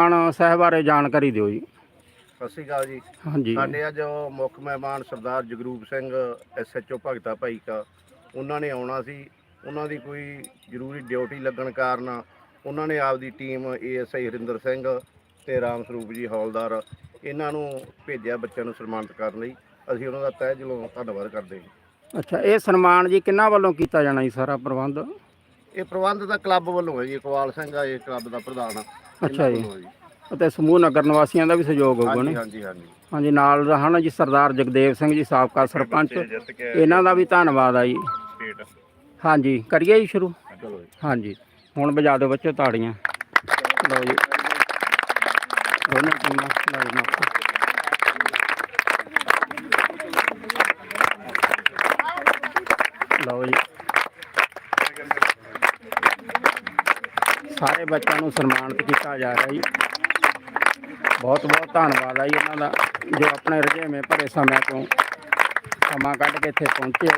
ਖਾਨ ਸਾਹਿਬ ਬਾਰੇ ਜਾਣਕਾਰੀ ਦਿਓ ਜੀ। ਸਤਿ ਸ਼੍ਰੀ ਅਕਾਲ ਜੀ। ਹਾਂਜੀ। ਸਾਡੇ ਅੱਜ ਮੁੱਖ ਮਹਿਮਾਨ ਸਰਦਾਰ ਜਗਰੂਪ ਸਿੰਘ ਐਸਐਚਓ ਭਗਤਾ ਭਾਈ ਕਾ ਉਹਨਾਂ ਨੇ ਆਉਣਾ ਸੀ। ਉਹਨਾਂ ਦੀ ਕੋਈ ਜ਼ਰੂਰੀ ਡਿਊਟੀ ਲੱਗਣ ਕਾਰਨ ਉਹਨਾਂ ਨੇ ਆਪਦੀ ਟੀਮ ਏਐਸਆਈ ਹਰਿੰਦਰ ਸਿੰਘ ਤੇ ਰਾਮ ਸਰੂਪ ਜੀ ਹੌਲਦਾਰ ਇਹਨਾਂ ਨੂੰ ਭੇਜਿਆ ਬੱਚਿਆਂ ਨੂੰ ਸਨਮਾਨਿਤ ਕਰਨ ਲਈ। ਅਸੀਂ ਉਹਨਾਂ ਦਾ ਤਹਿ ਦਿਲੋਂ ਧੰਨਵਾਦ ਕਰਦੇ ਹਾਂ। ਅੱਛਾ ਇਹ ਸਨਮਾਨ ਜੀ ਕਿੰਨਾ ਵੱਲੋਂ ਕੀਤਾ ਜਾਣਾ ਜੀ ਸਾਰਾ ਪ੍ਰਬੰਧ? ਇਹ ਪ੍ਰਬੰਧ ਤਾਂ ਕਲੱਬ ਵੱਲੋਂ ਹੈ ਜੀ ਇਕਬਾਲ ਸਿੰਘ ਆ ਇਹ ਕਲੱਬ ਦਾ ਪ੍ਰਧਾਨ ਆ। ਅੱਛਾ ਜੀ। ਅਤੇ ਸਮੂਹ ਨਗਰ ਨਿਵਾਸੀਆਂ ਦਾ ਵੀ ਸਹਿਯੋਗ ਹੋਊਗਾ ਹਾਂਜੀ ਨੇ? ਹਾਂਜੀ ਹਾਂਜੀ। ਹਾਂਜੀ ਨਾਲ ਹਨ ਜੀ ਸਰਦਾਰ ਜਗਦੇਵ ਸਿੰਘ ਜੀ ਸਾਬਕਾ ਸਰਪੰਚ। ਇਹਨਾਂ ਦਾ ਵੀ ਧੰਨਵਾਦ ਆ ਜੀ। ਹਾਂਜੀ ਕਰੀਏ ਜੀ ਸ਼ੁਰੂ? ਚਲੋ ਜੀ। ਹਾਂਜੀ ਹੁਣ ਵਜਾ ਦਿਓ ਬੱਚੋ ਤਾੜੀਆਂ। ਲਓ ਜੀ। ਦੋਨੋਂ ਟੀਮਾਂ ਲਓ ਜੀ ਮੌਕਾ। ਲਓ ਜੀ। ਸਾਰੇ ਬੱਚਿਆਂ ਨੂੰ ਸਨਮਾਨਿਤ ਕੀਤਾ ਜਾ ਰਿਹਾ ਜੀ। ਬਹੁਤ ਬਹੁਤ ਧੰਨਵਾਦ ਆ ਜੀ ਉਹਨਾਂ ਦਾ, ਜੋ ਆਪਣੇ ਰੁਝੇਵੇਂ ਭਰੇ ਸਮੇਂ ਤੋਂ ਸਮਾਂ ਕੱਢ ਕੇ ਇੱਥੇ ਪਹੁੰਚੇ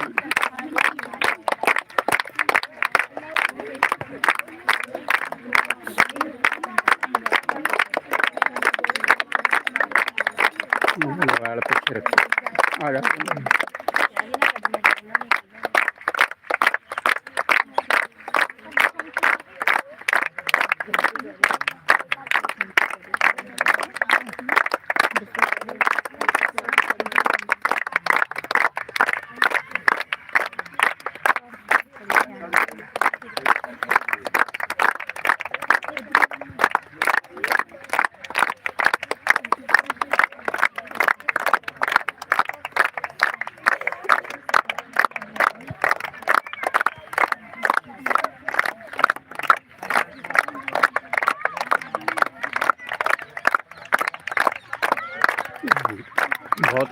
ਮੋਬਾਈਲ ਪਿੱਛੇ ਰੱਖੋ। ਆ ਜਾ।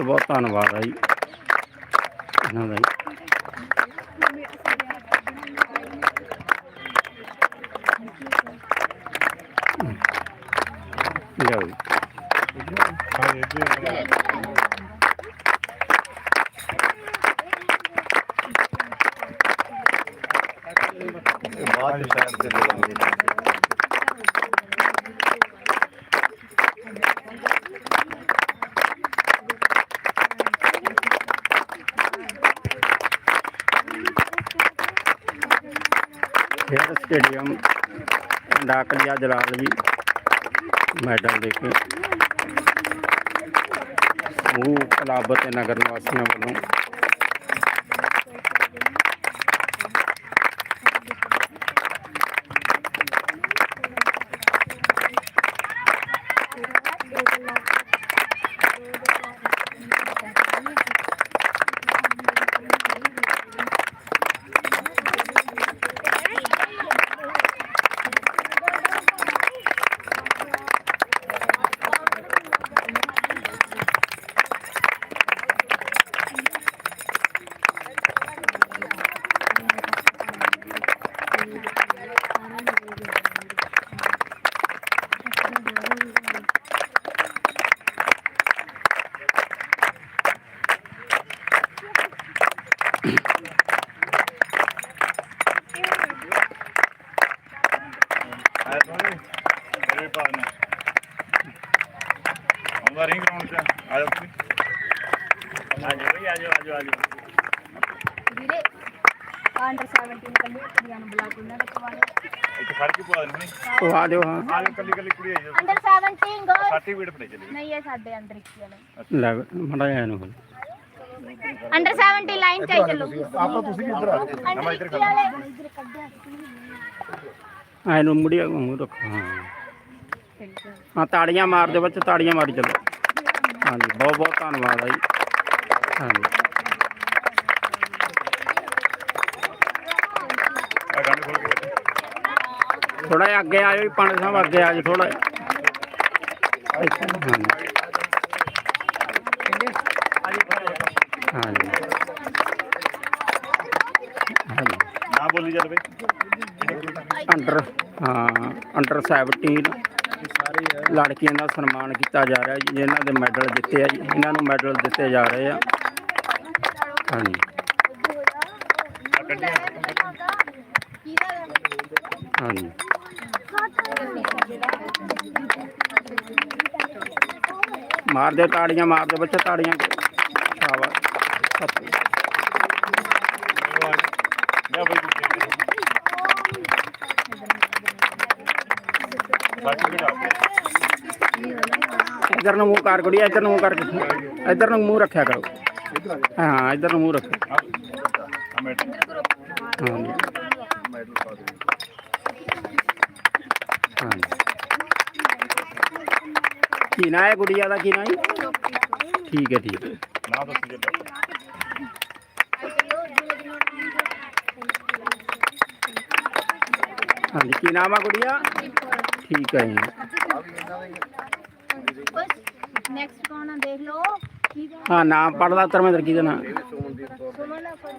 ਬਹੁਤ ਬਹੁਤ ਧੰਨਵਾਦ ਆ ਜੀ। ਇਹਨਾਂ ਦਾ ਜੀ। ਜੀ। ਬਾਅਦ ਚ ਸਾਈਡ ਤੇ ਦੇ ਦਾਂਗੇ ਖੇਡ ਸਟੇਡੀਅਮ ਡਾਕਲੀਆ ਜਲਾਲ ਜੀ ਮੈਡਲ ਦੇ ਕੇ। ਸਮੂਹ ਕਲੱਬ ਨਗਰ ਨਿਵਾਸੀਆਂ ਵੱਲੋਂ ਆਇਆ ਸੋਨੀ ਮੇਰੇ ਭਾਗ ਨੇ ਆਉਂਦਾ ਰਿੰਗ ਗਰਾਊਂਡ ਚ ਆ ਜਾ ਤੁਸੀਂ ਆ ਜਾ ਬਈ ਆ ਜਾ ਆ ਜਾ ਆ ਜਾ ਵੀਰੇ ਅੰਡਰ 17 ਕੱਲੀ ਕੁੜੀਆਂ ਨੂੰ ਬੁਲਾ ਕੇ ਉਹਨਾਂ ਦੇ ਖਵਾਣੇ ਇੱਥੇ ਖੜ ਕੇ ਪਵਾ ਦੇਣੀ ਉਹ ਆ ਜਾਓ ਹਾਂ। ਆ ਜਾ ਕੱਲੀ ਕੱਲੀ ਕੁੜੀ ਆਈ ਜਾ ਅੰਡਰ 17 ਗੋਲ ਸਰਟੀਫਿਕੇਟ ਫੜੇ ਚਲੀ। ਨਹੀਂ ਇਹ ਸਾਡੇ ਅੰਦਰ ਹੀ ਵਾਲੇ ਲੈ ਮੜਾ ਆਇਆ ਨੂੰ ਹੁਣ ਅੰਡਰ 70 ਲਾਈਨ ਚਾਹੀ ਚੱਲੋ। ਆਪਾਂ ਤੁਸੀਂ ਕਿੱਧਰ ਆ ਗਏ ਅੰਡਰ 21 ਵਾਲੇ। ਇੱਧਰ ਕੱਢਿਆ ਐ ਨੂੰ ਮੁੜਿਆ ਮੂੰਹ ਰੱਖੋ ਹਾਂ। ਹਾਂ ਤਾੜੀਆਂ ਮਾਰ ਦਿਓ ਬੱਚੇ ਤਾੜੀਆਂ ਮਾਰੀ ਚੱਲੋ। ਹਾਂਜੀ ਬਹੁਤ ਬਹੁਤ ਧੰਨਵਾਦ ਆ ਜੀ। ਹਾਂਜੀ ਆ ਗੰਢ ਖੋਲ ਕੇ ਬੈਠੇ। ਥੋੜਾ ਜਿਹਾ ਅੱਗੇ ਆਇਓ ਜੀ ਪੰਡ ਸਾਹਿਬ ਅੱਗੇ ਆ ਜਾਓ ਥੋੜਾ ਹਾਂਜੀ। ਨਾ ਬੋਲੀ ਅੰਡਰ ਹਾਂ ਅੰਡਰ 17 ਲੜਕੀਆਂ ਦਾ ਸਨਮਾਨ ਕੀਤਾ ਜਾ ਰਿਹਾ ਜੀ ਜਿਨ੍ਹਾਂ ਦੇ ਮੈਡਲ ਜਿੱਤੇ ਆ ਜੀ ਇਹਨਾਂ ਨੂੰ ਮੈਡਲ ਦਿੱਤੇ ਜਾ ਰਹੇ ਆ। ਹਾਂਜੀ। ਹਾਂਜੀ। ਮਾਰ ਦੇ ਤਾੜੀਆਂ ਮਾਰ ਦੇ ਬੱਚੇ ਤਾੜੀਆਂ। ਸ਼ਾਬਾਸ਼। ਇੱਧਰ ਨੂੰ ਮੂੰਹ ਕਰ ਕੁੜੀ ਇੱਧਰ ਨੂੰ ਮੂੰਹ ਕਰਕੇ ਇੱਧਰ ਨੂੰ ਮੂੰਹ ਰੱਖਿਆ ਕਰੋ। ਹਾਂ ਇੱਧਰ ਨੂੰ ਮੂੰਹ ਰੱਖੋ ਮੈਂ ਹਾਂਜੀ ਹਾਂਜੀ ਕੀ ਨਾਂ ਹੈ ਗੁੜੀਆ ਦਾ ਕੀ ਨਾਂ ਹੈ? ਠੀਕ ਹੈ ਠੀਕ ਹੈ। ਨਾ ਦੱਸ ਜੇ ਹਾਂਜੀ ਕੀ ਨਾਮ ਆ ਗੁੜੀਆ? ਠੀਕ ਹੈ ਜੀ। ਨੈਕਸਟ ਕੌਣ ਆ? ਦੇਖ ਲਓ। ਕੀ ਦਾ ਹਾਂ ਨਾਮ ਪੜਦਾ ਧਰਮਿੰਦਰ ਕੀ ਦਾ ਨਾਮ? ਸੁਮਨਦੀਪ ਕੌਰ ਸੁਮਨ ਆ ਪਰ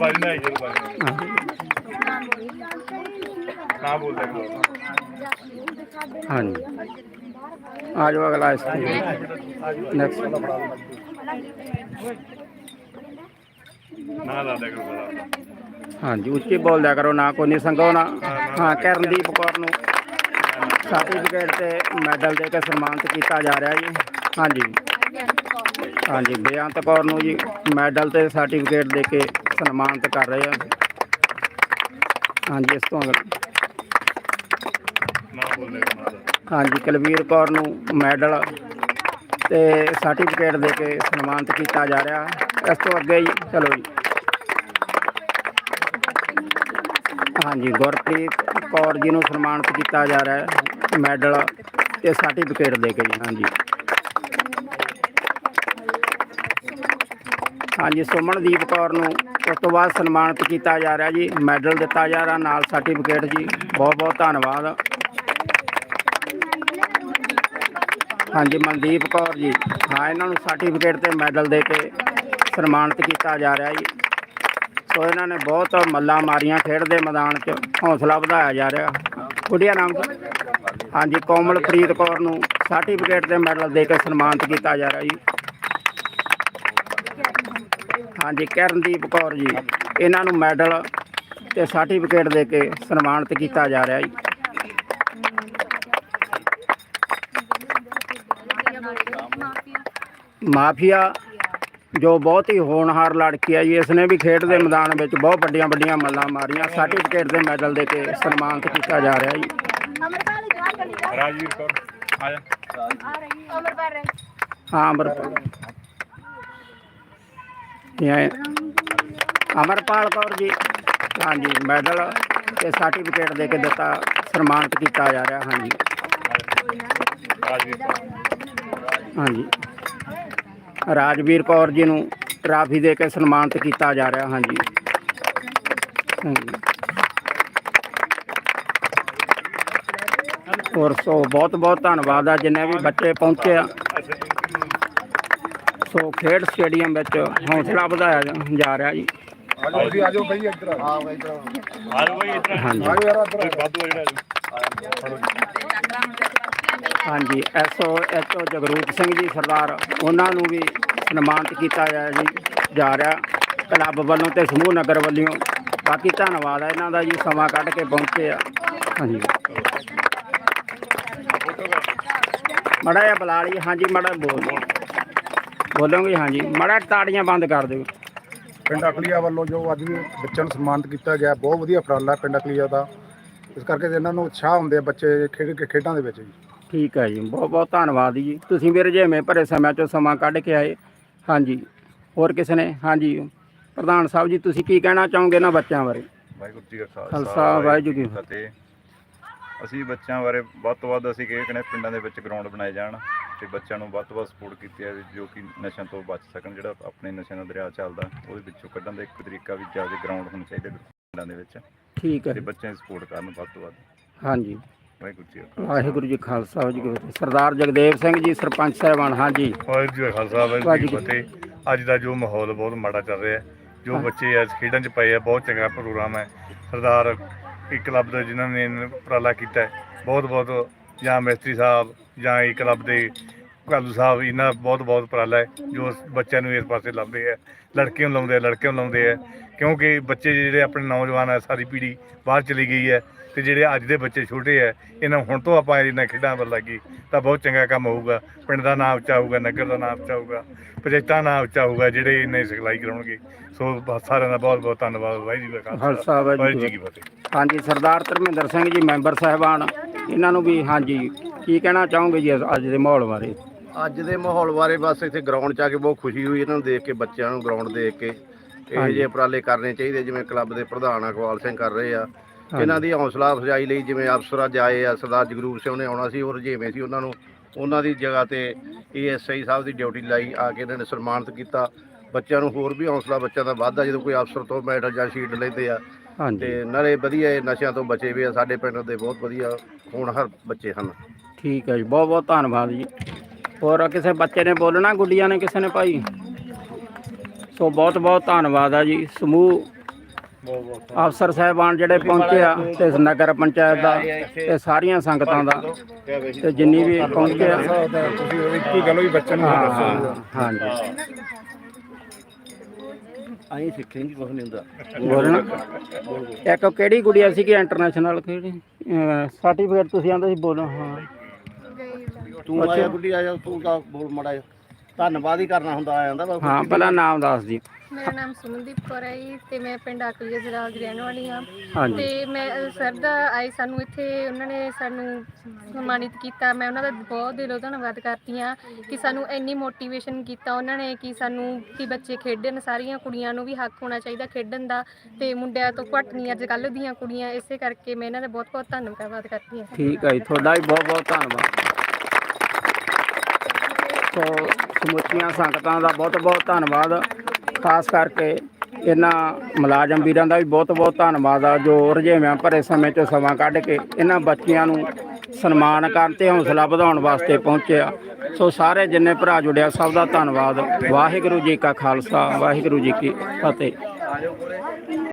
ਨਾ ਇਹ ਬਾਜੀ ਹਾਂ ਨਾ ਬੋਲਦਾ ਹਾਂਜੀ। ਆ ਜਾਓ ਅਗਲਾ ਇਸ ਨੈਕਸਟ ਨਾ ਦਾ ਦੇ ਕਰੋ ਹਾਂਜੀ ਉੱਚੀ ਬੋਲਦਿਆ ਕਰੋ ਨਾ ਕੋਈ ਨਹੀਂ ਸੰਗੋ ਨਾ। ਹਾਂ ਕਰਨਦੀਪ ਕੌਰ ਨੂੰ ਸਰਟੀਫਿਕੇਟ ਤੇ ਮੈਡਲ ਦੇ ਕੇ ਸਨਮਾਨਿਤ ਕੀਤਾ ਜਾ ਰਿਹਾ ਜੀ। ਹਾਂਜੀ। ਹਾਂਜੀ ਬੇਅੰਤ ਕੌਰ ਨੂੰ ਜੀ ਮੈਡਲ ਤੇ ਸਰਟੀਫਿਕੇਟ ਦੇ ਕੇ ਸਨਮਾਨਿਤ ਕਰ ਰਹੇ ਆ। ਹਾਂਜੀ, ਇਸ ਤੋਂ ਅਗਰ ਹਾਂਜੀ, ਕੁਲਵੀਰ ਕੌਰ ਨੂੰ ਮੈਡਲ ਤੇ ਸਰਟੀਫਿਕੇਟ ਦੇ ਕੇ ਸਨਮਾਨਿਤ ਕੀਤਾ ਜਾ ਰਿਹਾ। ਇਸ ਤੋਂ ਅੱਗੇ ਜੀ ਚਲੋ ਜੀ। ਹਾਂਜੀ, ਗੁਰਪ੍ਰੀਤ ਕੌਰ ਜੀ ਨੂੰ ਸਨਮਾਨਿਤ ਕੀਤਾ ਜਾ ਰਿਹਾ ਮੈਡਲ ਤੇ ਸਰਟੀਫਿਕੇਟ ਦੇ ਕੇ ਜੀ, ਹਾਂਜੀ। ਹਾਂਜੀ, ਸੁਮਨਦੀਪ ਕੌਰ ਨੂੰ ਉਸ ਤੋਂ ਬਾਅਦ ਸਨਮਾਨਿਤ ਕੀਤਾ ਜਾ ਰਿਹਾ ਜੀ, ਮੈਡਲ ਦਿੱਤਾ ਜਾ ਰਿਹਾ ਨਾਲ ਸਰਟੀਫਿਕੇਟ ਜੀ, ਬਹੁਤ ਬਹੁਤ ਧੰਨਵਾਦ। ਹਾਂਜੀ, ਮਨਦੀਪ ਕੌਰ ਜੀ, ਹਾਂ, ਇਹਨਾਂ ਨੂੰ ਸਰਟੀਫਿਕੇਟ ਤੇ ਮੈਡਲ ਦੇ ਕੇ ਸਨਮਾਨਿਤ ਕੀਤਾ ਜਾ ਰਿਹਾ ਜੀ। ਸੋ ਇਹਨਾਂ ਨੇ ਬਹੁਤ ਮੱਲਾਂ ਮਾਰੀਆਂ, ਖੇਡ ਦੇ ਮੈਦਾਨ 'ਚ ਹੌਸਲਾ ਵਧਾਇਆ ਜਾ ਰਿਹਾ। ਕੁੜੀਆ ਨਾਮ ਕੀ? ਹਾਂਜੀ, ਕੋਮਲਪ੍ਰੀਤ ਕੌਰ ਨੂੰ ਸਰਟੀਫਿਕੇਟ ਤੇ ਮੈਡਲ ਦੇ ਕੇ ਸਨਮਾਨਿਤ ਕੀਤਾ ਜਾ ਰਿਹਾ ਜੀ। ਹਾਂਜੀ ਕਰਨਦੀਪ ਕੌਰ ਜੀ ਇਹਨਾਂ ਨੂੰ ਮੈਡਲ ਤੇ ਸਰਟੀਫਿਕੇਟ ਦੇ ਕੇ ਸਨਮਾਨਿਤ ਕੀਤਾ ਜਾ ਰਿਹਾ ਜੀ। ਮਾਫੀਆ ਜੋ ਬਹੁਤ ਹੀ ਹੋਣਹਾਰ ਲੜਕੀ ਹੈ ਜੀ ਇਸ ਨੇ ਵੀ ਖੇਡ ਦੇ ਮੈਦਾਨ ਵਿੱਚ ਬਹੁਤ ਵੱਡੀਆਂ ਵੱਡੀਆਂ ਮੱਲਾਂ ਮਾਰੀਆਂ ਸਰਟੀਫਿਕੇਟ ਤੇ ਮੈਡਲ ਦੇ ਕੇ ਸਨਮਾਨਿਤ ਕੀਤਾ ਜਾ ਰਿਹਾ ਜੀ। ਰਾਜਵੀਰ ਕੌਰ ਆ ਜਾ। ਆ ਰਹੀ ਹੈ ਅਮਰਪਾਲ। ਰਹਿ ਹਾਂ ਅਮਰਪਾਲ ਕੌਰ ਜੀ, ਹਾਂਜੀ, ਮੈਡਲ ਤੇ ਸਰਟੀਫਿਕੇਟ ਦੇ ਕੇ ਦਿੱਤਾ, ਸਨਮਾਨਿਤ ਕੀਤਾ ਜਾ ਰਿਹਾ, ਹਾਂਜੀ। ਹਾਂਜੀ। ਰਾਜਵੀਰ ਕੌਰ ਜੀ ਨੂੰ ਟਰਾਫੀ ਦੇ ਕੇ ਸਨਮਾਨਿਤ ਕੀਤਾ ਜਾ ਰਿਹਾ, ਹਾਂਜੀ। ਹਾਂਜੀ। ਹੋਰ ਸੋ ਬਹੁਤ ਬਹੁਤ ਧੰਨਵਾਦ ਆ, ਜਿੰਨੇ ਵੀ ਬੱਚੇ ਪਹੁੰਚੇ ਆ। ਸੋ ਖੇਡ ਸਟੇਡੀਅਮ ਵਿੱਚ ਹੌਸਲਾ ਵਧਾਇਆ ਜਾ- ਜਾ ਰਿਹਾ ਜੀ। ਆਜੋ ਜੀ ਆਜੋ ਬਈ ਇੱਧਰ ਆ। ਹਾਂ ਬਾਈ ਇੱਧਰ ਆ। ਜਾਓ ਬਈ ਇਧਰ ਹਾਂਜੀ। ਆਜੋ ਯਾਰ ਇੱਧਰ ਵਾਧੂ ਆ ਜਿਹੜਾ ਹਾਂਜੀ ਐਸਓ ਐਚਓ ਜਗਰੂਪ ਸਿੰਘ ਜੀ ਸਰਦਾਰ ਉਹਨਾਂ ਨੂੰ ਵੀ ਸਨਮਾਨਿਤ ਕੀਤਾ ਜਾ ਜੀ ਜਾ ਰਿਹਾ ਕਲੱਬ ਵੱਲੋਂ ਤੇ ਸਮੂਹ ਨਗਰ ਵੱਲੋਂ। ਬਾਕੀ ਧੰਨਵਾਦ ਹੈ ਇਹਨਾਂ ਦਾ ਜੀ ਸਮਾਂ ਕੱਢ ਕੇ ਪਹੁੰਚੇ ਆ। ਹਾਂਜੀ। ਮੜਾ ਜਿਹਾ ਬੁਲਾ ਲਈ ਹਾਂਜੀ ਮੜਾ ਬੋਲ ਬੋਲੋਗੇ? ਹਾਂਜੀ। ਮੜਾ ਤਾੜੀਆਂ ਬੰਦ ਕਰ ਦਿਓ। ਪਿੰਡ ਅਕਲੀਆ ਵੱਲੋਂ ਜੋ ਅੱਜ ਵੀ ਬੱਚਿਆਂ ਨੂੰ ਸਨਮਾਨਿਤ ਕੀਤਾ ਗਿਆ ਬਹੁਤ ਵਧੀਆ ਉਪਰਾਲਾ ਪਿੰਡ ਅਕਲੀਆ ਦਾ। ਇਸ ਕਰਕੇ ਇਹਨਾਂ ਨੂੰ ਉਤਸ਼ਾਹ ਹੁੰਦੇ ਆ ਬੱਚੇ ਖੇਡ ਕੇ ਖੇਡਾਂ ਦੇ ਵਿੱਚ ਜੀ। ਠੀਕ ਹੈ ਜੀ। ਬਹੁਤ ਬਹੁਤ ਧੰਨਵਾਦ ਜੀ। ਤੁਸੀਂ ਮੇਰੇ ਜਿਵੇਂ ਭਰੇ ਸਮੇਂ ਚੋਂ ਸਮਾਂ ਕੱਢ ਕੇ ਆਏ। ਹਾਂਜੀ। ਹੋਰ ਕਿਸੇ ਨੇ? ਹਾਂਜੀ। ਪ੍ਰਧਾਨ ਸਾਹਿਬ ਜੀ ਤੁਸੀਂ ਕੀ ਕਹਿਣਾ ਚਾਹੋਗੇ ਇਹਨਾਂ ਬੱਚਿਆਂ ਬਾਰੇ? ਵਾਹਿਗੁਰੂ ਜੀ ਕਾ ਖਾਲਸਾ, ਵਾਹਿਗੁਰੂ ਜੀ ਕੀ ਫਤਿਹ। ਅਸੀਂ ਬੱਚਿਆਂ ਬਾਰੇ ਵੱਧ ਤੋਂ ਵੱਧ ਅਸੀਂ ਇਹ ਕਹਿੰਦੇ ਪਿੰਡਾਂ ਦੇ ਵਿੱਚ ਗਰਾਊਂਡ ਬਣਾਏ ਜਾਣ। ਤੇ ਬੱਚਿਆਂ ਨੂੰ ਵੱਧ ਤੋਂ ਵੱਧ ਸਪੋਰਟ ਕੀਤੀ ਜਾਵੇ ਜੋ ਕਿ ਨਸ਼ਿਆਂ ਤੋਂ ਬਚ ਸਕਣ ਜਿਹੜਾ ਆਪਣੇ ਨਸ਼ਿਆਂ ਦਾ ਦਰਿਆ ਚੱਲਦਾ ਉਹਦੇ ਵਿੱਚੋਂ ਕੱਢਣ ਦਾ ਇੱਕ ਤਰੀਕਾ ਵੀ ਜ਼ਿਆਦਾ ਗਰਾਊਂਡ ਹੋਣੇ ਚਾਹੀਦੇ ਪਿੰਡਾਂ ਦੇ ਵਿੱਚ। ਠੀਕ ਹੈ। ਤੇ। ਬੱਚਿਆਂ ਦੀ ਸਪੋਰਟ ਕਰਨ ਵੱਧ ਤੋਂ ਵੱਧ। ਹਾਂਜੀ। ਵਾਹਿਗੁਰੂ ਜੀ। ਵਾਹਿਗੁਰੂ ਜੀ ਖਾਲਸਾ ਵਾਹਿਗੁਰੂ ਜੀ ਕੀ ਫਤਿਹ। ਸਰਦਾਰ ਜਗਦੇਵ ਸਿੰਘ ਜੀ ਸਰਪੰਚ ਸਾਹਿਬਾਨ ਹਾਂਜੀ। ਵਾਹਿਗੁਰੂ ਜੀ ਖਾਲਸਾ ਵਾਹਿਗੁਰੂ ਜੀ ਫਤਿਹ। ਅੱਜ ਦਾ ਜੋ ਮਾਹੌਲ ਬਹੁਤ ਮਾੜਾ ਚੱਲ ਰਿਹਾ ਹੈ। ਜੋ ਹਾਂ। ਬੱਚੇ ਅੱਜ ਖੇਡਾਂ 'ਚ ਪਏ ਆ ਬਹੁਤ ਚੰਗਾ ਪ੍ਰੋਗਰਾਮ ਹੈ। ਸਰਦਾਰ ਇੱਕ ਕਲੱਬ ਦਾ ਜਿਨ੍ਹਾਂ ਨੇ ਉਪਰਾਲਾ ਕੀਤਾ ਹੈ ਬਹੁਤ ਬਹੁਤ ਜਾਂ ਮਿਸਤਰੀ ਸਾਹਿਬ ਜਾਂ ਇਹ ਕਲੱਬ ਦੇ ਕਾਲੂ ਸਾਹਿਬ ਇਹਨਾਂ ਦਾ ਬਹੁਤ ਬਹੁਤ ਉਪਰਾਲਾ ਹੈ ਜੋ ਬੱਚਿਆਂ ਨੂੰ ਇਸ ਪਾਸੇ ਲਾਉਂਦੇ ਆ ਲੜਕੀਆਂ ਨੂੰ ਲਾਉਂਦੇ ਆ ਲੜਕਿਆਂ ਨੂੰ ਲਾਉਂਦੇ ਆ ਕਿਉਂਕਿ ਬੱਚੇ ਜਿਹੜੇ ਆਪਣੇ ਨੌਜਵਾਨ ਆ ਸਾਰੀ ਪੀੜ੍ਹੀ ਬਾਹਰ ਚਲੀ ਗਈ ਹੈ ਤੇ ਜਿਹੜੇ ਅੱਜ ਦੇ ਬੱਚੇ ਛੋਟੇ ਆ ਇਹਨਾਂ ਹੁਣ ਤੋਂ ਆਪਾਂ ਇਹਨਾਂ ਖੇਡਾਂ ਵੱਲ ਲੱਗੀ ਤਾਂ ਬਹੁਤ ਚੰਗਾ ਕੰਮ ਹੋਊਗਾ। ਪਿੰਡ ਦਾ ਨਾਮ ਉੱਚਾ ਹੋਊਗਾ ਨਗਰ ਦਾ ਨਾਮ ਉੱਚਾ ਹੋਊਗਾ ਪ੍ਰੋਜੈਕਟਾਂ ਦਾ ਨਾਮ ਉੱਚਾ ਹੋਊਗਾ ਜਿਹੜੇ ਇਹਨੇ ਸਿਖਲਾਈ ਕਰਾਉਣਗੇ। ਸੋ ਸਾਰਿਆਂ ਦਾ ਬਹੁਤ ਬਹੁਤ ਧੰਨਵਾਦ। ਵਾਹਿਗੁਰੂ ਜੀ ਕਾ ਖਾਲਸਾ। ਵਾਹਿਗੁਰੂ ਵਾਹਿਗੁਰੂ ਜੀ ਕੀ ਫਤਿਹ। ਹਾਂਜੀ ਸਰਦਾਰ ਧਰਮਿੰਦਰ ਸਿੰਘ ਜੀ ਮੈਂਬਰ ਸਾਹਿਬਾਨ। ਇਹਨਾਂ ਨੂੰ ਵੀ ਹਾਂਜੀ ਕੀ ਕਹਿਣਾ ਚਾਹੋਗੇ ਜੀ ਅੱਜ ਦੇ ਮਾਹੌਲ ਬਾਰੇ? ਅੱਜ ਦੇ ਮਾਹੌਲ ਬਾਰੇ ਬਸ ਇੱਥੇ ਗਰਾਊਂਡ 'ਚ ਆ ਕੇ ਬਹੁਤ ਖੁਸ਼ੀ ਹੋਈ ਇਹਨਾਂ ਨੂੰ ਦੇਖ ਕੇ ਬੱਚਿਆਂ ਨੂੰ ਗਰਾਊਂਡ ਦੇਖ ਕੇ। ਇਹ। ਜਿਹੇ ਉਪਰਾਲੇ ਕਰਨੇ ਚਾਹੀਦੇ ਜਿਵੇਂ ਕਲੱਬ ਦੇ ਪ੍ਰਧਾਨ ਅਕਵਾਲ ਸਿੰਘ ਕਰ ਰਹੇ ਆ। ਇਹਨਾਂ ਦੀ ਹੌਸਲਾ ਅਫਜ਼ਾਈ ਲਈ ਜਿਵੇਂ ਅਫਸਰ ਅੱਜ ਆਏ ਆ ਸਰਦਾਰ ਜਗਰੂਪ ਸਿੰਘ ਨੇ ਆਉਣਾ ਸੀ ਉਹ ਰਜੇਵੇਂ ਸੀ ਉਹਨਾਂ ਨੂੰ। ਉਹਨਾਂ ਦੀ ਜਗ੍ਹਾ ਤੇ ਏਐਸਆਈ ਸਾਹਿਬ ਦੀ ਡਿਊਟੀ ਲਾਈ ਆ ਕੇ ਇਹਨਾਂ ਨੇ ਸਨਮਾਨਿਤ ਕੀਤਾ। ਬੱਚਿਆਂ ਨੂੰ ਹੋਰ ਵੀ ਹੌਸਲਾ ਬੱਚਿਆਂ ਦਾ ਵੱਧਦਾ ਜਦੋਂ ਕੋਈ ਅਫਸਰ ਤੋਂ ਮੈਡਲ ਜਾਂ ਸ਼ੀਲਡ ਲੈਂਦੇ ਆ ਹਾਂਜੀ। ਤੇ ਨਾਲੇ ਵਧੀਆ ਇਹ ਨਸ਼ਿਆਂ ਤੋਂ ਬਚੇ ਵੀ ਆ ਸਾਡੇ ਪਿੰਡ ਦੇ ਬਹੁਤ ਵਧੀਆ ਹੋਣਹਾਰ ਬੱਚੇ ਹਨ। ਠੀਕ ਹੈ ਜੀ ਬਹੁਤ ਬਹੁਤ ਧੰਨਵਾਦ ਜੀ। ਹੋਰ ਕਿਸੇ ਬੱਚੇ ਨੇ ਬੋਲਣਾ ਗੁੱਡੀਆਂ ਨੇ ਕਿਸੇ ਨੇ ਭਾਈ? ਸੋ ਬਹੁਤ ਬਹੁਤ ਧੰਨਵਾਦ ਆ ਜੀ ਸਮੂਹ ਅਫਸਰ ਸਾਹਿਬਾਨ ਜਿਹੜੇ ਪਹੁੰਚੇ ਆ ਤੇ ਨਗਰ ਪੰਚਾਇਤ ਦਾ ਤੇ ਸਾਰੀਆਂ ਸੰਗਤਾਂ ਦਾ ਤੇ ਜਿੰਨੀ ਵੀ ਪਹੁੰਚੇ ਆ। ਤੁਸੀਂ ਇੱਕੀ ਗੱਲ ਹੋਈ ਬੱਚਿਆਂ ਨੂੰ ਹਾਂ ਦੱਸੋ। ਹਾਂਜੀ। ਅਸੀਂ ਸਿੱਖੇਂਗੇ ਕੁਝ ਨਹੀਂ ਹੁੰਦਾ। ਬੋਲਣਾ। ਇੱਕ ਕਿਹੜੀ ਗੁੜੀਆ ਸੀ ਕਿ ਇੰਟਰਨੈਸ਼ਨਲ ਕਿਹੜੀ ਸਰਟੀਫਿਕੇਟ ਤੁਸੀਂ ਆਂਦੇ ਸੀ ਬੋਲੋ ਹਾਂ। ਤੂੰ ਆਇਆ ਗੁੱਡੀ ਆ ਜਾ ਤੂੰ ਤਾਂ ਬੋਲ ਮੜਾ ਧੰਨਵਾਦ ਹੀ ਕਰਨਾ ਹੁੰਦਾ ਆ ਜਾਂਦਾ ਬਸ ਹਾਂ ਪਹਿਲਾਂ ਨਾਮ ਦੱਸ ਦਿਓ। ਮੇਰਾ ਨਾਮ ਸੁਮਨਦੀਪ ਕੌਰ ਹੈ ਜੀ ਤੇ ਮੈਂ ਪਿੰਡ ਅਕਲੀਆ ਜ਼ਿਲ੍ਹਾ ਦੀ ਰਹਿਣ ਵਾਲੀ ਹਾਂ। ਹਾਂਜੀ। ਤੇ ਮੈਂ ਸਰ ਦਾ ਆਏ ਸਾਨੂੰ ਇੱਥੇ ਉਹਨਾਂ ਨੇ ਸਾਨੂੰ ਸਨਮਾਨਿਤ ਕੀਤਾ। ਮੈਂ ਉਹਨਾਂ ਦਾ ਬਹੁਤ ਦਿਲੋਂ ਧੰਨਵਾਦ ਕਰਦੀ ਹਾਂ ਕਿ ਸਾਨੂੰ ਇੰਨੀ ਮੋਟੀਵੇਸ਼ਨ ਕੀਤਾ ਉਹਨਾਂ ਨੇ ਕਿ ਸਾਨੂੰ ਕਿ ਬੱਚੇ ਖੇਡਣ ਸਾਰੀਆਂ ਕੁੜੀਆਂ ਨੂੰ ਵੀ ਹੱਕ ਹੋਣਾ ਚਾਹੀਦਾ ਖੇਡਣ ਦਾ। ਤੇ ਮੁੰਡਿਆਂ ਤੋਂ ਘੱਟ ਨਹੀਂ ਅੱਜ ਕੱਲ੍ਹ ਦੀਆਂ ਕੁੜੀਆਂ ਇਸੇ ਕਰਕੇ ਮੈਂ ਇਹਨਾਂ ਦਾ ਬਹੁਤ ਬਹੁਤ ਧੰਨਵਾਦ ਕਰਦੀ ਹਾਂ। ਠੀਕ ਹੈ ਜੀ ਤੁਹਾਡਾ ਵੀ ਬਹੁਤ ਬਹੁਤ ਧੰਨਵਾਦ। ਸੋ ਸਮੁੱਚੀਆਂ ਸੰਗਤਾਂ ਦਾ ਬਹੁਤ ਬਹੁਤ ਧੰਨਵਾਦ। ਖਾਸ ਕਰਕੇ ਇਹਨਾਂ ਮੁਲਾਜ਼ਮ ਵੀਰਾਂ ਦਾ ਵੀ ਬਹੁਤ ਬਹੁਤ ਧੰਨਵਾਦ ਆ, ਜੋ ਰੁਝੇਵਿਆਂ ਭਰੇ ਸਮੇਂ 'ਚੋਂ ਸਮਾਂ ਕੱਢ ਕੇ ਇਹਨਾਂ ਬੱਚਿਆਂ ਨੂੰ ਸਨਮਾਨ ਕਰਨ ਤੇ ਹੌਸਲਾ ਵਧਾਉਣ ਵਾਸਤੇ ਪਹੁੰਚਿਆ ਸੋ ਸਾਰੇ ਜਿੰਨੇ ਭਰਾ ਜੁੜਿਆ ਸਭ ਦਾ ਧੰਨਵਾਦ। ਵਾਹਿਗੁਰੂ ਜੀ ਕਾ ਖਾਲਸਾ, ਵਾਹਿਗੁਰੂ ਜੀ ਕੀ ਫਤਿਹ।